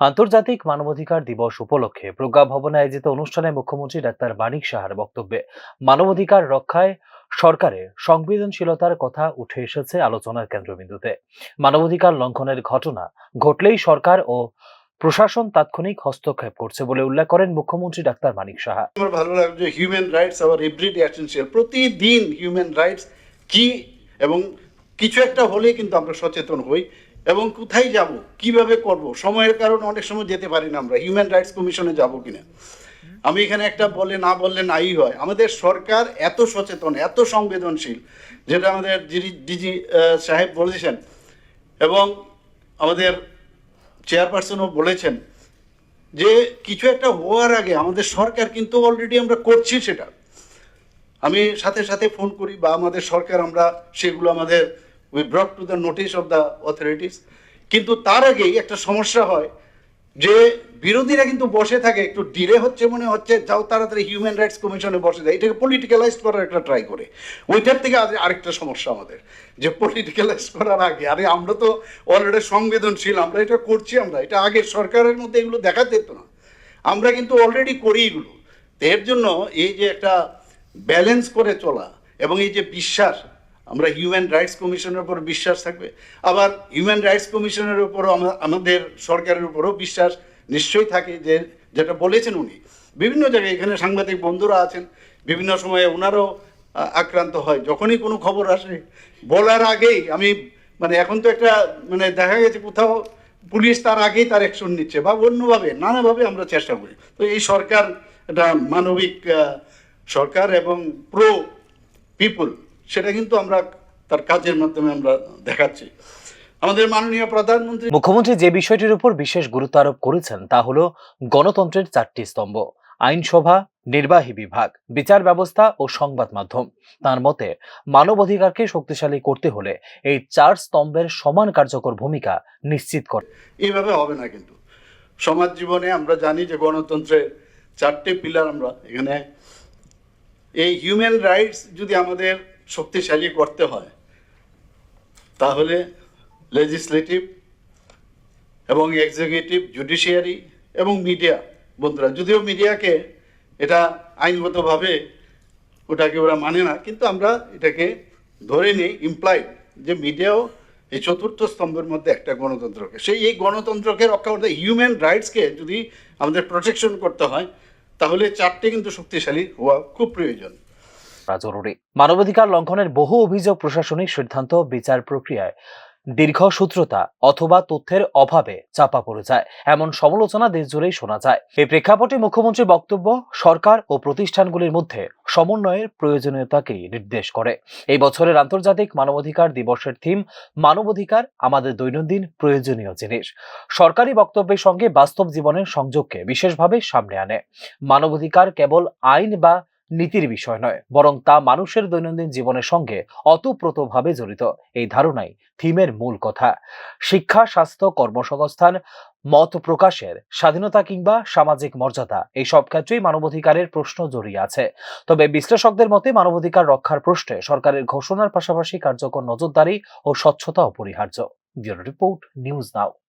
আন্তর্জাতিক মানবাধিকার দিবস উপলক্ষে প্রজ্ঞা ভবনে আয়োজিত অনুষ্ঠানে মুখ্যমন্ত্রী ডাক্তার মানিক সাহার বক্তব্যে মানবাধিকার রক্ষায় সরকারের সংবেদনশীলতার কথা উঠে এসেছে আলোচনার কেন্দ্রবিন্দুতে। মানবাধিকার লঙ্ঘনের ঘটনা ঘটলেই সরকার ও প্রশাসন তাৎক্ষণিক হস্তক্ষেপ করছে বলে উল্লেখ করেন মুখ্যমন্ত্রী ডাক্তার মানিক সাহা। আমার ভালো লাগছে human rights our everyday essential প্রতিদিন হিউম্যান রাইটস কি এবং কিছু একটা হলেই কিন্তু আমরা সচেতন হই। এবং কোথায় যাব? কীভাবে করব? সময়ের কারণে অনেক সময় যেতে পারি না আমরা। হিউম্যান রাইটস কমিশনে যাব কিনা? আমি এখানে একটা বলে না বললে নাই হয়। আমাদের সরকার এত সচেতন, এত সংবেদনশীল, যেটা আমাদের ডিজি সাহেব বলেছেন এবং আমাদের চেয়ারপারসনও বলেছেন যে কিছু একটা হওয়ার আগে আমাদের সরকার কিন্তু অলরেডি আমরা করছি সেটা। আমি সাথে সাথে ফোন করি বা আমাদের সরকার আমরা সেগুলো আমাদের we brought to the notice of the authorities কিন্তু তার আগেই একটা সমস্যা হয় যে বিরোধীরা কিন্তু বসে থাকে, একটু ডিলে হচ্ছে মনে হচ্ছে, যাও তাড়াতাড়ি হিউম্যান রাইটস কমিশনে বসে যায়। এটাকে পলিটিক্যালাইজ করার একটা ট্রাই করে। ওইটার থেকে আরেকটা সমস্যা আমাদের, যে পলিটিক্যালাইজ করার আগে, আরে আমরা তো অলরেডি সংবেদনশীল, আমরা এটা করছি আমরা, এটা আগে সরকারের মধ্যে এগুলো দেখা যেত না। আমরা কিন্তু অলরেডি করি এগুলো। এর জন্য এই যে একটা ব্যালেন্স করে চলা এবং এই যে বিশ্বাস আমরা হিউম্যান রাইটস কমিশনের উপর বিশ্বাস থাকবে। আবার হিউম্যান রাইটস কমিশনের উপরও আমা- আমাদের সরকারের উপরও বিশ্বাস নিশ্চয়ই থাকে যে, যেটা বলেছেন উনি। বিভিন্ন জায়গায় এখানে সাংবাদিক বন্ধুরা আছেন। বিভিন্ন সময়ে ওনারও আক্রান্ত হয়। যখনই কোনো খবর আসে, বলার আগেই আমি মানে এখন তো একটা মানে দেখা গেছে কোথাও পুলিশ তার আগেই তার অ্যাকশন নিচ্ছে বা অন্যভাবে, নানাভাবে আমরা চেষ্টা করি। তো এই সরকার এটা মানবিক সরকার এবং প্রো পিপল সেটা কিন্তু আমরা তার কাজের মাধ্যমে আমরা দেখাচ্ছি। আমাদের মাননীয় প্রধানমন্ত্রী মুখ্যমন্ত্রী যে বিষয়টির উপর বিশেষ গুরুত্ব আরোপ করেছেন তা হলো গণতন্ত্রের চারটি স্তম্ভ আইনসভা নির্বাহী বিভাগ বিচার ব্যবস্থা ও সংবাদ মাধ্যম। তার মতে মানবাধিকারকে শক্তিশালী করতে হলে এই চার স্তম্ভের সমান কার্যকর ভূমিকা নিশ্চিত করে এইভাবে হবে না কিন্তু। সমাজ জীবনে আমরা জানি যে গণতন্ত্রের চারটে পিলার আমরা এখানে এই হিউম্যান রাইটস যদি আমাদের শক্তিশালী করতে হয়। তাহলে লেজিসলেটিভ এবং এক্সিকিউটিভ জুডিশিয়ারি এবং মিডিয়া বন্ধুরা, যদিও মিডিয়াকে এটা আইনগতভাবে ওটাকে ওরা মানে না, কিন্তু আমরা এটাকে ধরে নিই ইমপ্লাইড যে মিডিয়াও এই চতুর্থ স্তম্ভের মধ্যে একটা গণতন্ত্রকে। সেই এই গণতন্ত্রকে রক্ষা করতে হিউম্যান রাইটসকে যদি আমাদের প্রোটেকশন করতে হয়, তাহলে চারটে কিন্তু শক্তিশালী হওয়া খুব প্রয়োজন। করা জরুরি। মানবাধিকার লঙ্ঘনের বহু অভিযোগ প্রশাসনিক সিদ্ধান্ত বিচার প্রক্রিয়ায়। দীর্ঘসূত্রতা অথবা তথ্যের অভাবে চাপা পড়ে যায়। এমন সমালোচনা দেশ জুড়েই শোনা যায়। এই প্রেক্ষাপটে মুখ্যমন্ত্রীর বক্তব্য, সরকার ও প্রতিষ্ঠানগুলির মধ্যে সমন্বয়ের প্রয়োজনীয়তাকেই নির্দেশ করে। এই বছরের আন্তর্জাতিক মানবাধিকার দিবসের থিম, মানবাধিকার আমাদের দৈনন্দিন প্রয়োজনীয় জিনিস। সরকারি বক্তব্যের সঙ্গে বাস্তব জীবনের সংযোগকে বিশেষভাবে সামনে আনে। মানবাধিকার কেবল আইন বা নীতির বিষয় নয়, বরং তা মানুষের দৈনন্দিন জীবনের সঙ্গে অতপ্রতভাবে জড়িত। এই ধারণাই থিমের মূল কথা। শিক্ষা, স্বাস্থ্য, কর্মসংস্থান, মত প্রকাশের, স্বাধীনতা কিংবা সামাজিক মর্যাদা, এই সব ক্ষেত্রেই মানবাধিকারের প্রশ্ন জড়িয়ে আছে। তবে বিশ্লেষকদের মতে মানবাধিকার রক্ষার প্রশ্নে সরকারের ঘোষণার পাশাপাশি কার্যকর নজরদারি ও স্বচ্ছতা অপরিহার্য। Bureau report, news now.